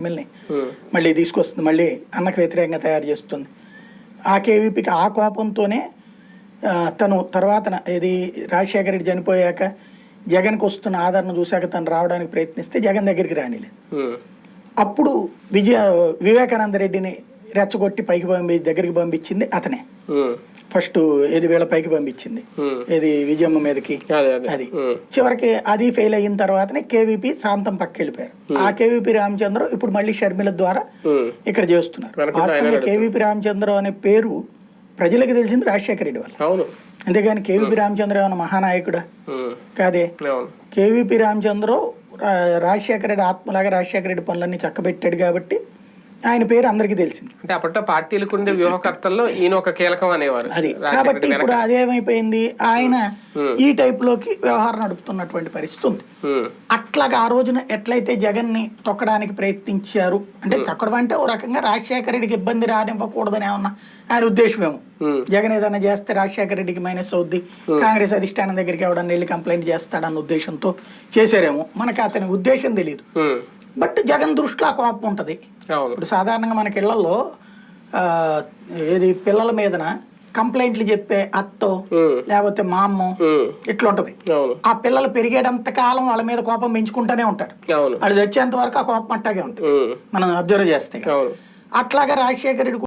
ఎమ్మెల్యేని మళ్ళీ తీసుకొస్తుంది మళ్ళీ అన్నకు వ్యతిరేకంగా తయారు చేస్తుంది. ఆ కేవీపీకి ఆ కోపంతోనే తను తర్వాత ఇది రాజశేఖర రెడ్డి చనిపోయాక జగన్కి వస్తున్న ఆదరణ చూశాక తను రావడానికి ప్రయత్నిస్తే జగన్ దగ్గరికి రానిలేదు అప్పుడు విజయ వివేకానంద రెడ్డిని రెచ్చగొట్టి పైకి పంపి దగ్గరికి పంపించింది అతనే. ఫస్ట్ ఏది వీళ్ళ పైకి పంపించింది. ఏది విజయమ్మ మీదకి? అదే చివరికి అది ఫెయిల్ అయిన తర్వాతనే కేవీపీ శాంతం పక్క వెళ్ళిపోయారు ఆ కేవీపీ రామచంద్ర ఇప్పుడు మళ్ళీ షర్మిల ద్వారా ఇక్కడ చేస్తున్నారు. కేవీపీ రామచంద్ర అనే పేరు ప్రజలకు తెలిసింది రాజశేఖర రెడ్డి అవును. అంతేగాని కేవీపీ రామచంద్ర ఏమైనా మహానాయకుడా. కాదే. కేవీపీ రామచంద్ర రాజశేఖర రెడ్డి ఆత్మలాగా రాజశేఖర రెడ్డి పనులన్నీ చక్కబెట్టాడు కాబట్టి ఆయన పేరు అందరికీ తెలిసింది. అంటే అప్పట్లో పార్టీలకు ఉండే వ్యూహకర్తల్లో ఈయన ఒక కీలకం అనేవారు. అది. కాబట్టి ఇప్పుడు అదేమైపోయింది ఆయన ఈ టైప్లోకి వ్యవహారం నడుపుతున్నటువంటి పరిస్థితి ఉంది. అట్లాగా ఆ రోజున ఎట్లయితే జగన్ని తొక్కడానికి ప్రయత్నించారు అంటే తొక్కడం అంటే ఓ రకంగా రాజశేఖర రెడ్డికి ఇబ్బంది రానివ్వకూడదని ఏమన్నా ఆయన ఉద్దేశమేమో ఉమ్. జగన్ ఏదైనా చేస్తే రాజశేఖర రెడ్డికి మైనస్ అవుద్ది. కాంగ్రెస్ అధిష్టానం దగ్గరికి ఎవడన్నా వెళ్ళి కంప్లైంట్ చేస్తాడన్న ఉద్దేశంతో చేశారేమో. మనకి అతని ఉద్దేశం తెలియదు. బట్ జగన్ దృష్టిలో ఆ కోపం ఉంటుంది. ఇప్పుడు సాధారణంగా మనకి ఇళ్ళలో ఆ, ఏది పిల్లల మీదన కంప్లైంట్లు చెప్పే అత్తో. లేకపోతే మా అమ్మో. ఇట్లా ఉంటది ఆ పిల్లలు పెరిగేటంత కాలం వాళ్ళ మీద కోపం పెంచుకుంటూనే ఉంటారు. వాళ్ళు తెచ్చేంత వరకు ఆ కోపం అట్టాగే ఉంటుంది. మనం అబ్జర్వ్ చేస్తే. అట్లాగా రాజశేఖర రెడ్డి